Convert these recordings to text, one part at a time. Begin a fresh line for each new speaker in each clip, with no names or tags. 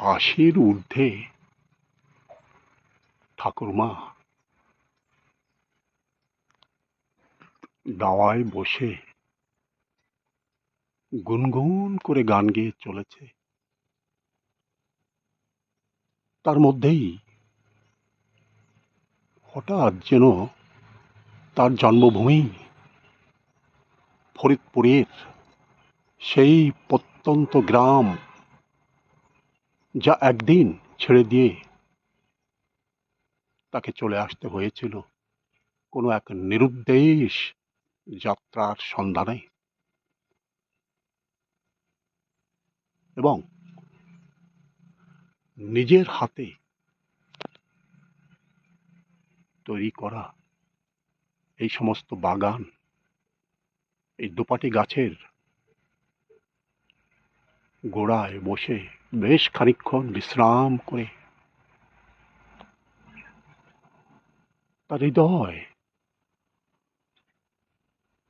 আশির ঊর্ধ্বে। ঠাকুরমা দাওয়ায় বসে গুনগুন করে গান গেয়ে চলেছে। তার মধ্যেই হঠাৎ যেন তার জন্মভূমি ফরিদপুরের সেই প্রত্যন্ত গ্রাম যা একদিন ছেড়ে দিয়ে তাকে চলে আসতে হয়েছিল, কোনো এক নিরুদ্দেশ যাত্রার সন্ধানে। এবং নিজের হাতে তৈরি করা এই সমস্ত বাগান, এই দুপাটি গাছের গোড়ায় বসে বেশ খানিকক্ষণ বিশ্রাম করে। তার হৃদয়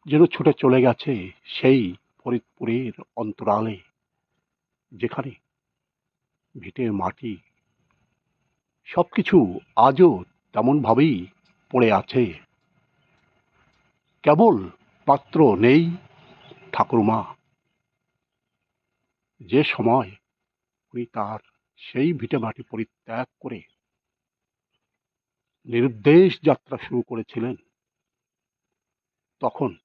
যেন ছুটে চলে গেছে সেই ফরিদপুরের অন্তরালে, যেখানে ভিটের মাটি সবকিছু আজও তেমনভাবেই পড়ে আছে। কেবল পাত্র নেই ঠাকুরমা। যে সময় উনি তার সেই ভিটে মাটি পরিত্যাগ করে। নির্দেশ যাত্রা শুরু করেছিলেন। তখন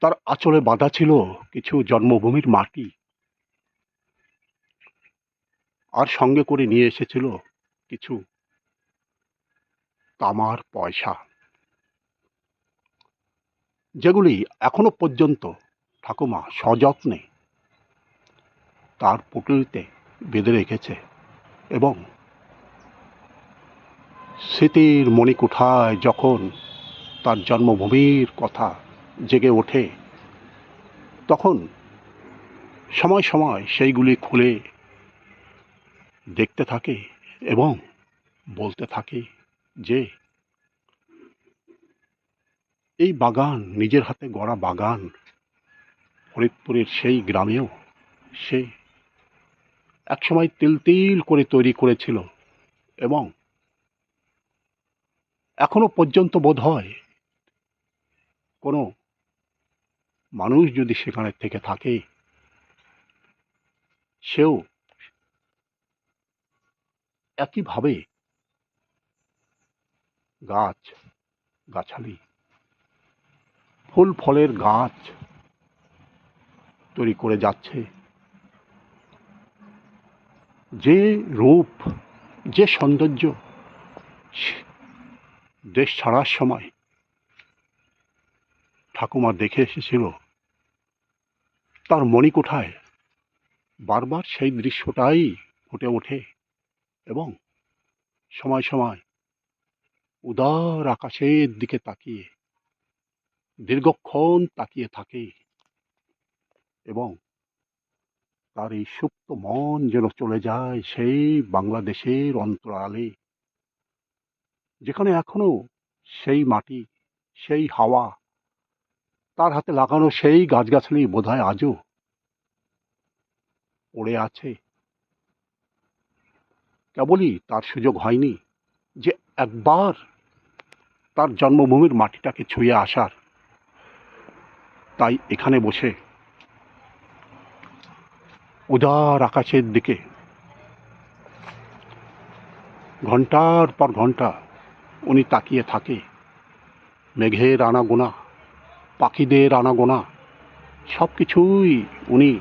তার আঁচলে বাঁধা ছিল কিছু জন্মভূমির মাটি। আর সঙ্গে করে নিয়ে এসেছিল কিছু তামার পয়সা। যেগুলি এখনও পর্যন্ত ঠাকুমা সযত্নে তার পুটুলিতে বেঁধে রেখেছে এবং স্মৃতির মণিকুঠায় যখন তার জন্মভূমির কথা জেগে ওঠে, তখন সময় সময় সেইগুলি খুলে দেখতে থাকে এবং বলতে থাকে যে, এই বাগান, নিজের হাতে গড়া বাগান, ফরিদপুরের সেই গ্রামেও সে একসময় তিল তিল করে তৈরি করেছিল এবং এখনও পর্যন্ত বোধ হয় কোনো মানুষ যদি সেখানে থেকে থাকে, সেও একইভাবে গাছ, গাছালি, ফুল, ফলের গাছ তৈরি করে যাচ্ছে। যে রূপ, যে সৌন্দর্য দেশ ছাড়ার সময় ঠাকুমা দেখে এসেছিল, তার মণিকোঠায় বারবার সেই দৃশ্যটাই ফুটে ওঠে এবং সময় সময় উদার আকাশের দিকে তাকিয়ে দীর্ঘক্ষণ তাকিয়ে থাকে এবং তার এই সুপ্ত মন যেন চলে যায় সেই বাংলাদেশের অন্তরালে। যেখানে এখনও সেই মাটি, সেই হাওয়া, তার হাতে লাগানো সেই গাছগাছালি বোধহয় আজও পড়ে আছে। কেবলই তার সুযোগ হয়নি যে একবার তার জন্মভূমির মাটিটাকে ছুঁয়ে আসার। তাই এখানে বসে উদার আকাশের দিকে। ঘণ্টার পর ঘণ্টা উনি তাকিয়ে থাকে। মেঘের আনাগোনা, পাখিদের আনাগোনা সব কিছুই উনি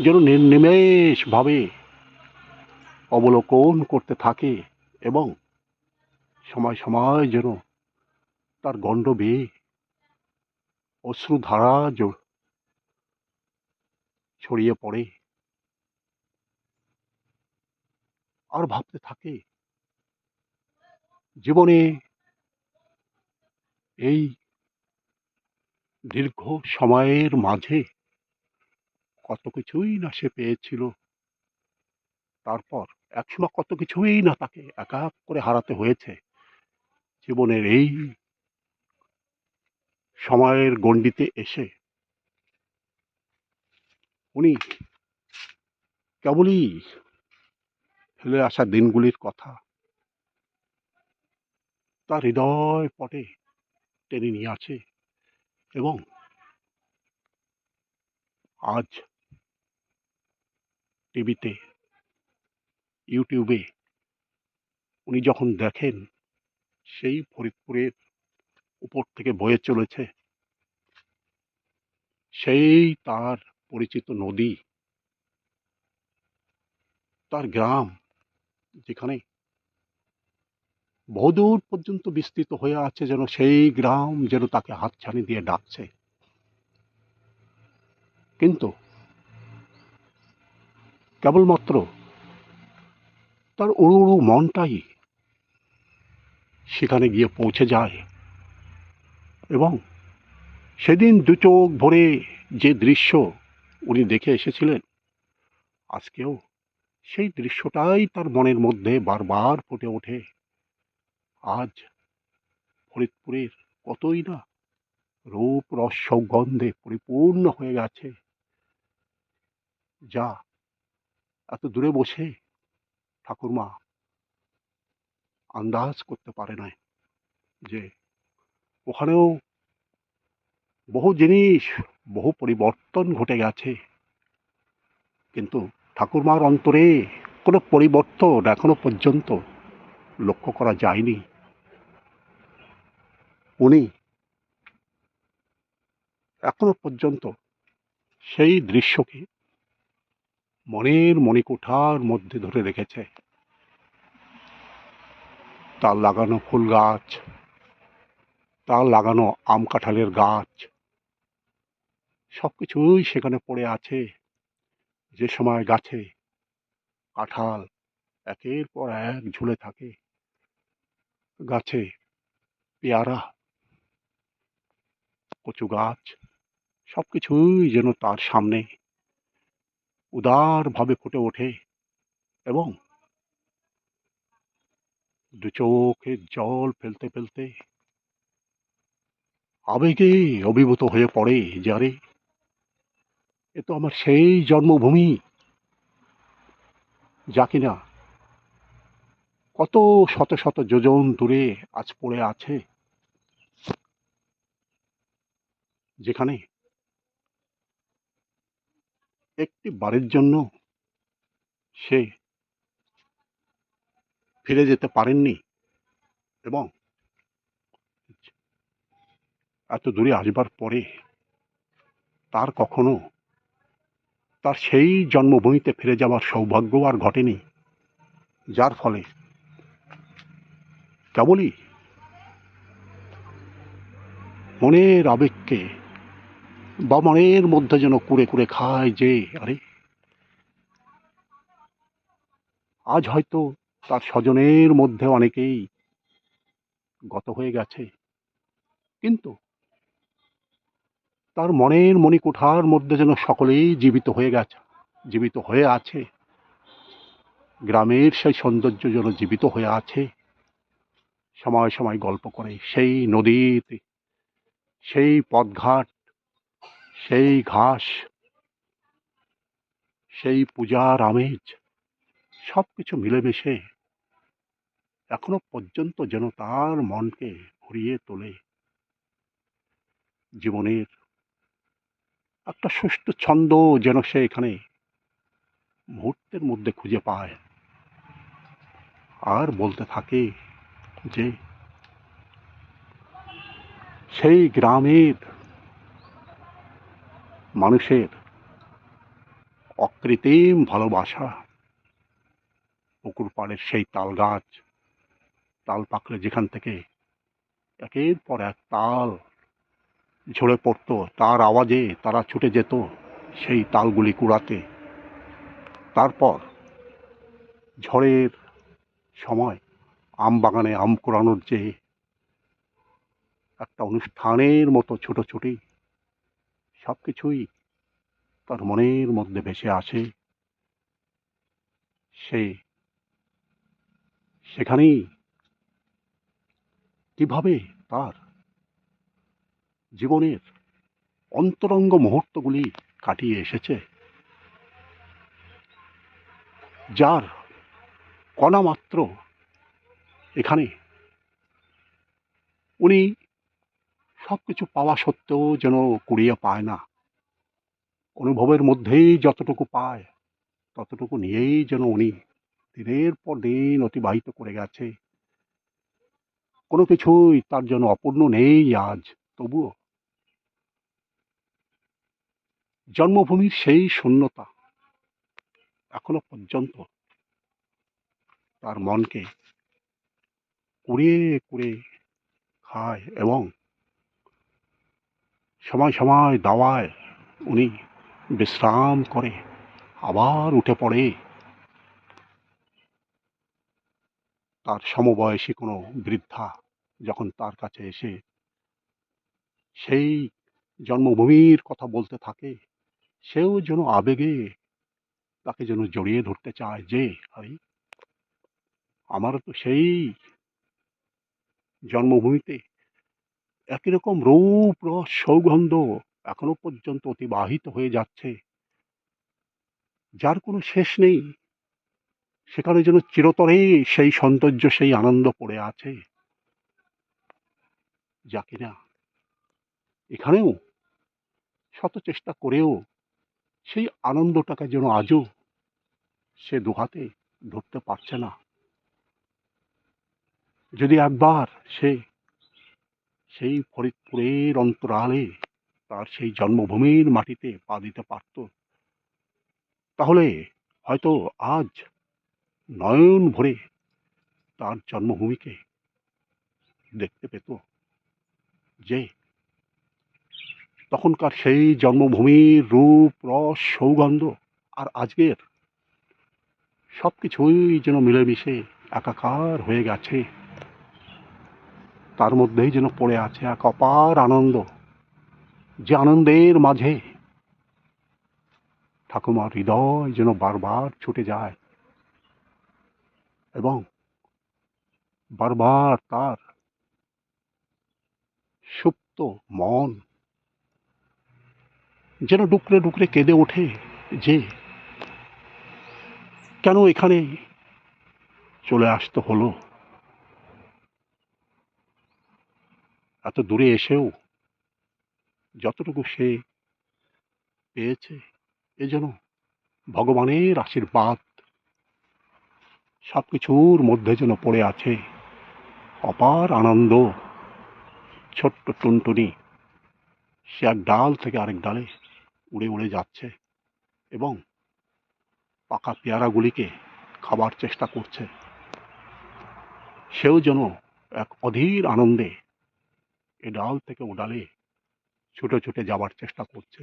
যেন নির্নিমেষভাবে অবলোকন করতে থাকে এবং সময় সময় যেন তার গণ্ড বেয়ে অশ্রুধারা ছড়িয়ে পড়ে। আর ভাবতে থাকে, জীবনে এই দীর্ঘ সময়ের মাঝে কত কিছুই না সে পেয়েছিল। তারপর একসময় কত কিছুই না তাকে এক এক করে হারাতে হয়েছে। জীবনের এই সময়ের গণ্ডিতে এসে উনি কেবলই ফেলে আসা দিনগুলির কথা তার হৃদয় পটে টেনে নিয়ে আছে এবং আজ টিভিতে, ইউটিউবে উনি যখন দেখেন সেই ফরিদপুরের উপর থেকে বয়ে চলেছে, সেই তার পরিচিত নদী, তার গ্রাম, যেখানে বহুদূর পর্যন্ত বিস্তৃত হয়ে আছে যেন সেই গ্রাম যেন তাকে হাতছানি দিয়ে ডাকছে। কিন্তু কেবলমাত্র তার উড়ু উড়ু মনটাই সেখানে গিয়ে পৌঁছে যায় এবং সেদিন দু চোখ ভরে যে দৃশ্য উনি দেখে এসেছিলেন। আজকেও সেই দৃশ্যটাই তার মনের মধ্যে বারবার ফুটে ওঠে। আজ ফরিদপুরের কতই না রূপ রস সৌগন্ধে পরিপূর্ণ হয়ে গেছে। যা এত দূরে বসে ঠাকুরমা আন্দাজ করতে পারে না যে ওখানেও বহু জিনিস, বহু পরিবর্তন ঘটে গেছে। কিন্তু ঠাকুরমার অন্তরে কোনো পরিবর্তন এখনও পর্যন্ত লক্ষ্য করা যায়নি। উনি এখনও পর্যন্ত সেই দৃশ্যকে মনের মণিকোঠার মধ্যে ধরে রেখেছে। তার লাগানো ফুল গাছ, তার লাগানো আম কাঁঠালের গাছ সব কিছুই সেখানে পড়ে আছে। যে সময় গাছে কাঁঠাল একের পর এক ঝুলে থাকে, গাছে পেয়ারা, কচু গাছ সব কিছুই যেন তার সামনে উদারভাবে ফুটে ওঠে এবং দু চোখে জল ফেলতে ফেলতে আবেগে অভিভূত হয়ে পড়ে যারে এ তো আমার সেই জন্মভূমি। যা কিনা কত শত শত যোজন দূরে আজ পড়ে আছে। যেখানে একটি বারের জন্য সে ফিরে যেতে পারেননি এবং এত দূরে আসবার পরে তার কখনো তার সেই জন্মভূমিতে ফিরে যাওয়ার সৌভাগ্য আর ঘটেনি। যার ফলে কেবলই মনের আবেগকে বা মনের মধ্যে যেন কুড়ে কুড়ে খায় যে, আরে, আজ হয়তো তার স্বজনের মধ্যে অনেকেই গত হয়ে গেছে। কিন্তু তার মনের মণিকুঠার মধ্যে যেন সকলেই জীবিত হয়ে গেছে, জীবিত হয়ে আছে। গ্রামের সেই সৌন্দর্য যেন জীবিত হয়ে আছে। সময় সময় গল্প করে, সেই নদীতে, সেই পথঘাট, সেই ঘাস, সেই পূজার আমেজ সব কিছু মিলেমিশে এখনও পর্যন্ত যেন তার মনকে ভরিয়ে তোলে। জীবনের একটা সুষ্ঠু ছন্দ যেন সে এখানে মুহূর্তের মধ্যে খুঁজে পায়। আর বলতে থাকে যে, সেই গ্রামের মানুষের অকৃত্রিম ভালোবাসা, পুকুর পাড়ের সেই তাল গাছ, তাল পাকলে যেখান থেকে একের পর এক তাল ঝরে পড়তো, তার আওয়াজে তারা ছুটে যেত সেই তালগুলি কুড়াতে। তারপর ঝড়ের সময় আম বাগানে আম কুড়ানোর যে একটা অনুষ্ঠানের মতো ছোটোছুটি সব কিছুই তার মনের মধ্যে ভেসে আসে। সে সেখানেই কীভাবে তার জীবনের অন্তরঙ্গ মুহূর্তগুলি কাটিয়ে এসেছে। যার কণা মাত্র এখানে উনি সব কিছু পাওয়া সত্ত্বেও যেন কুড়িয়ে পায় না। অনুভবের মধ্যেই যতটুকু পায়, ততটুকু নিয়েই যেন উনি দিনের পর দিন অতিবাহিত করে গেছে। কোনো কিছুই তার জন্য অপূর্ণ নেই আজ, তবুও জন্মভূমির সেই শূন্যতা এখনও পর্যন্ত তার মনকে কুড়িয়ে কুড়িয়ে খায় এবং সময় সময় দাওয়ায় উনি বিশ্রাম করে আবার উঠে পড়ে। তার সমবয়সী কোনো বৃদ্ধা যখন তার কাছে এসে সেই জন্মভূমির কথা বলতে থাকে সেও যেন আবেগে তাকে যেন জড়িয়ে ধরতে চায় যে, আরে আমারও তো সেই জন্মভূমিতে একই রকম রূপ, রস, সৌগন্ধ এখনও পর্যন্ত অতিবাহিত হয়ে যাচ্ছে। যার কোনো শেষ নেই। সেখানে যেন চিরতরে সেই সৌন্দর্য, সেই আনন্দ পড়ে আছে। যা কিনা এখানেও শত চেষ্টা করেও সেই আনন্দটাকে যেন আজও সে দুহাতে ধরতে পারছে না। যদি একবার সে সেই ফরিদপুরের অন্তরালে তার সেই জন্মভূমির মাটিতে পা দিতে পারত, তাহলে হয়তো আজ নয়ন ভরে তার জন্মভূমিকে দেখতে পেত যে তখনকার সেই জন্মভূমির রূপ, রস, সৌগন্ধ আর আজকের সব কিছুই যেন মিলেমিশে একাকার হয়ে গেছে। তার মধ্যেই যেন পড়ে আছে এক অপার আনন্দ যে আনন্দের মাঝে ঠাকুমার হৃদয় যেন বারবার ছুটে যায় এবং বারবার তার সুপ্ত মন যেন ডুকরে ডুকরে কেঁদে ওঠে যে, কেন এখানে চলে আসতে হলো? এত দূরে এসেও যতটুকু সে পেয়েছে, এ যেন ভগবানের আশীর্বাদ সব কিছুর মধ্যে যেন পড়ে আছে অপার আনন্দ। ছোট্ট টুনটুনি, সে এক ডাল থেকে আরেক ডালে উড়ে উড়ে যাচ্ছে এবং পাকা পেয়ারাগুলিকে খাবার চেষ্টা করছে। সেও যেন এক অধীর আনন্দে এ ডাল থেকে ও ডালে ছুটে ছুটে যাবার চেষ্টা করছে।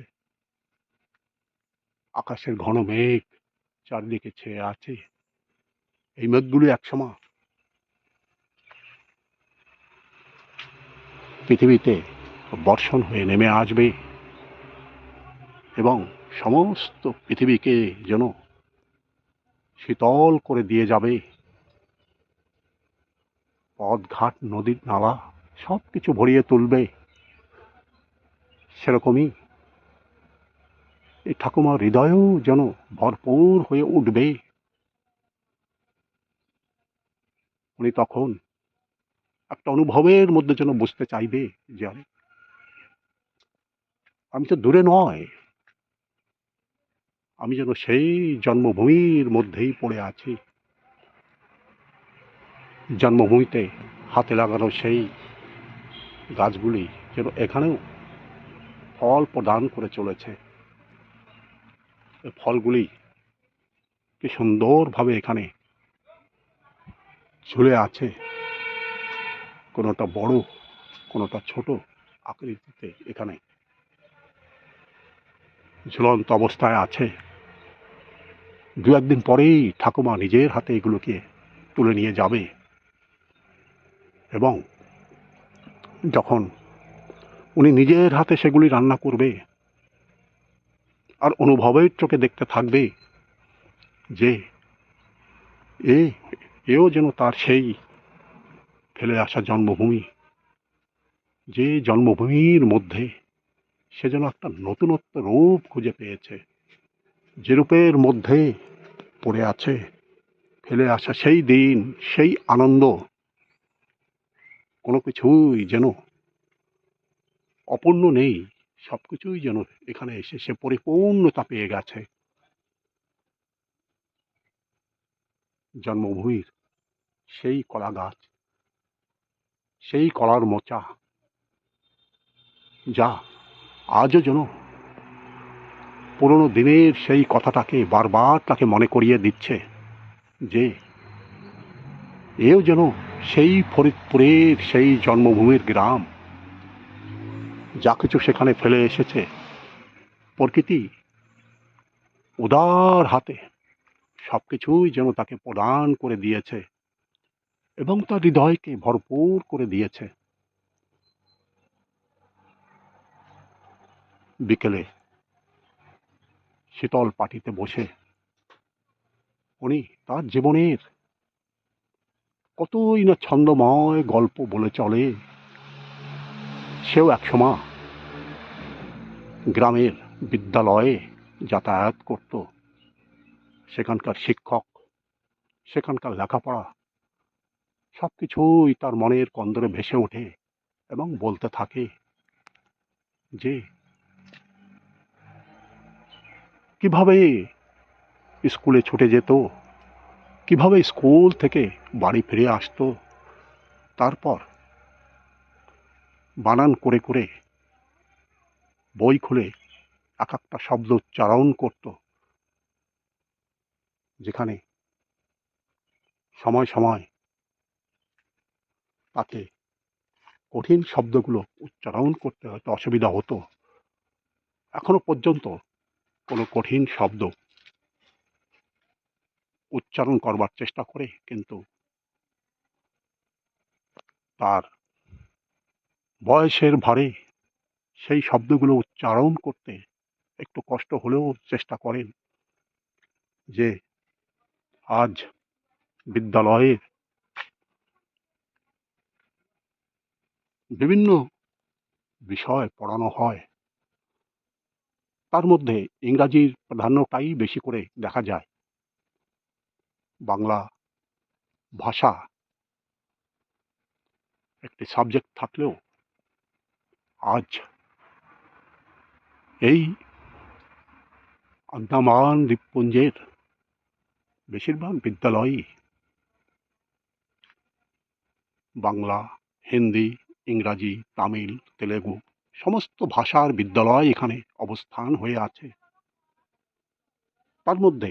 আকাশের ঘন মেঘ চারদিকে ছেয়ে আছে। এই মেঘগুলি একসময় পৃথিবীতে বর্ষণ হয়ে নেমে আসবে। এবং সমস্ত পৃথিবীকে যেন শীতল করে দিয়ে যাবে। পথঘাট, নদীর নালা সব কিছু ভরিয়ে তুলবে। সেরকমই এই ঠাকুমার হৃদয়ও যেন ভরপুর হয়ে উঠবে। উনি তখন একটা অনুভবের মধ্যে যেন বুঝতে চাইবে যে আমি তো দূরে নয়। আমি যেন সেই জন্মভূমির মধ্যেই পড়ে আছি। জন্মভূমিতে হাতে লাগানো সেই গাছগুলি যেন এখানেও ফল প্রদান করে চলেছে। ফলগুলি কি সুন্দরভাবে এখানে ঝুলে আছে। কোনোটা বড়, কোনোটা ছোট আকৃতিতে এখানে ঝুলন্ত অবস্থায় আছে। দু একদিন পরেই ঠাকুমা নিজের হাতে এগুলোকে তুলে নিয়ে যাবে। এবং যখন উনি নিজের হাতে সেগুলি রান্না করবে, আর অনুভবের চোখে দেখতে থাকবে যে, এ, এও যেন তার সেই ফেলে আসা জন্মভূমি। যে জন্মভূমির মধ্যে সে যেন একটা নতুনত্ব রূপ খুঁজে পেয়েছে। যে রূপের মধ্যে পড়ে আছে, ফেলে আসা সেই দিন, সেই আনন্দ, কোনো কিছুই যেন অপূর্ণ নেই, সব কিছুই যেন এখানে এসে সে পরিপূর্ণতা পেয়ে গেছে। জন্মভূমির সেই কলা গাছ, সেই কলার মোচা, যা আজও যেন পুরনো দিনের সেই কথাটাকে বারবার তাকে মনে করিয়ে দিচ্ছে যে এও যেন সেই ফরিদপুরের সেই জন্মভূমির গ্রাম। যা কিছু সেখানে ফেলে এসেছে। প্রকৃতি উদার হাতে সব কিছুই যেন তাকে প্রদান করে দিয়েছে এবং তার হৃদয়কে ভরপুর করে দিয়েছে। বিকেলে শীতল পাটিতে বসে। উনি তার জীবনের কতই না ছন্দময় গল্প বলে চলে, সেও একসময় গ্রামের বিদ্যালয়ে যাতায়াত করত। সেখানকার শিক্ষক, সেখানকার লেখাপড়া সব কিছুই তার মনের কন্দরে ভেসে ওঠে এবং বলতে থাকে যে কীভাবে স্কুলে ছুটে যেত? কীভাবে স্কুল থেকে বাড়ি ফিরে আসতো? তারপর বানান করে করে বই খুলে এক একটা শব্দ উচ্চারণ করত। যেখানে সময় সময় তাকে কঠিন শব্দগুলো উচ্চারণ করতে হয়তো অসুবিধা হতো। এখনও পর্যন্ত কোনো কঠিন শব্দ উচ্চারণ করবার চেষ্টা করে, কিন্তু তার বয়সের ভারে সেই শব্দগুলো উচ্চারণ করতে একটু কষ্ট হলেও চেষ্টা করেন যে আজ বিদ্যালয়ে বিভিন্ন বিষয় পড়ানো হয়। তার মধ্যে ইংরাজির প্রাধান্যটাই বেশি করে দেখা যায়। বাংলা ভাষা একটি সাবজেক্ট থাকলেও আজ এই আন্দামান দ্বীপপুঞ্জের বেশিরভাগ বিদ্যালয়ই বাংলা, হিন্দি, ইংরাজি, তামিল, তেলেগু সমস্ত ভাষার বিদ্যালয় এখানে অবস্থান হয়ে আছে। তার মধ্যে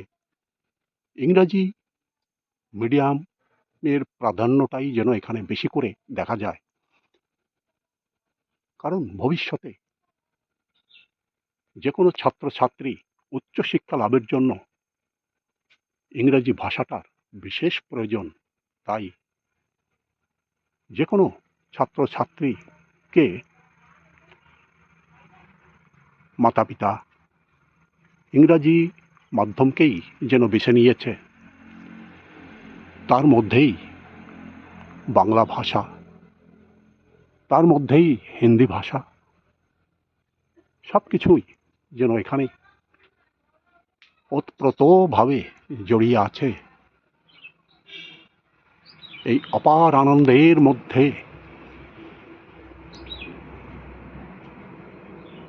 ইংরাজি মিডিয়ামের প্রাধান্যটাই যেন এখানে বেশি করে দেখা যায়। কারণ ভবিষ্যতে যে কোনো ছাত্রছাত্রী উচ্চশিক্ষা লাভের জন্য ইংরেজি ভাষাটার বিশেষ প্রয়োজন তাই যে কোনো ছাত্রছাত্রীকে মাতা পিতা ইংরাজি মাধ্যমকেই যেন বেছে নিয়েছে। তার মধ্যেই বাংলা ভাষা। তার মধ্যেই হিন্দি ভাষা। সব কিছুই যেন এখানে ওতপ্রোতভাবে জড়িয়ে আছে। এই অপার আনন্দের মধ্যে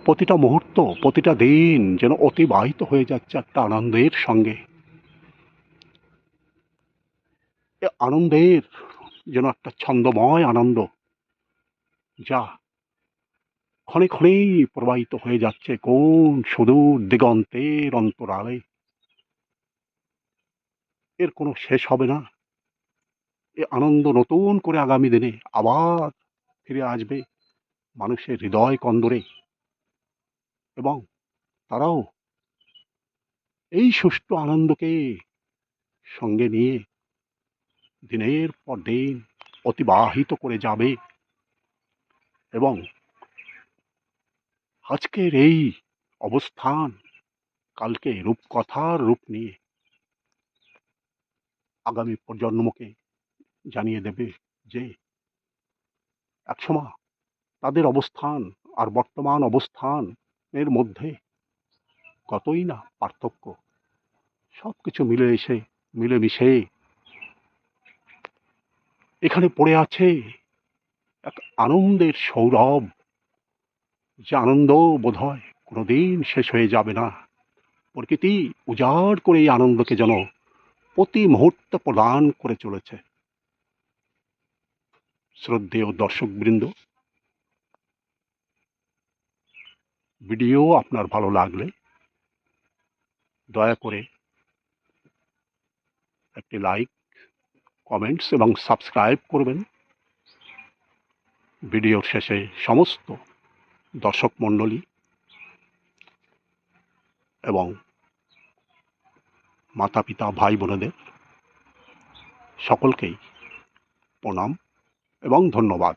প্রতিটা মুহূর্ত, প্রতিটা দিন যেন অতিবাহিত হয়ে যাচ্ছে একটা আনন্দের সঙ্গে। এ আনন্দের যেন একটা ছন্দময় আনন্দ, যা ক্ষণে ক্ষণেই প্রবাহিত হয়ে যাচ্ছে কোন সুদূর দিগন্তের অন্তরালে। এর কোনো শেষ হবে না। এ আনন্দ নতুন করে আগামী দিনে আবার ফিরে আসবে মানুষের হৃদয় কন্দরে। এবং তারাও এই সুষ্ঠু আনন্দকে সঙ্গে নিয়ে দিনের পর দিন অতিবাহিত করে যাবে এবং আজকের এই অবস্থান কালকে রূপকথার রূপ নিয়ে আগামী প্রজন্মকে জানিয়ে দেবে যে একসময় তাদের অবস্থান আর বর্তমান অবস্থান এর মধ্যে কতই না পার্থক্য সব কিছু মিলে এসে, মিলেমিশে এখানে পড়ে আছে এক আনন্দের সৌরভ, যে আনন্দ বোধ হয় কোনোদিন শেষ হয়ে যাবে না। প্রকৃতি উজাড় করে এই আনন্দকে যেন প্রতি মুহূর্ত প্রদান করে চলেছে। শ্রদ্ধেয় দর্শকবৃন্দ ভিডিও আপনার ভালো লাগলে দয়া করে একটি লাইক, কমেন্টস এবং সাবস্ক্রাইব করবেন। ভিডিওর শেষে সমস্ত দর্শক মণ্ডলী এবং মাতা পিতা ভাই বোনেদের সকলকেই প্রণাম এবং ধন্যবাদ।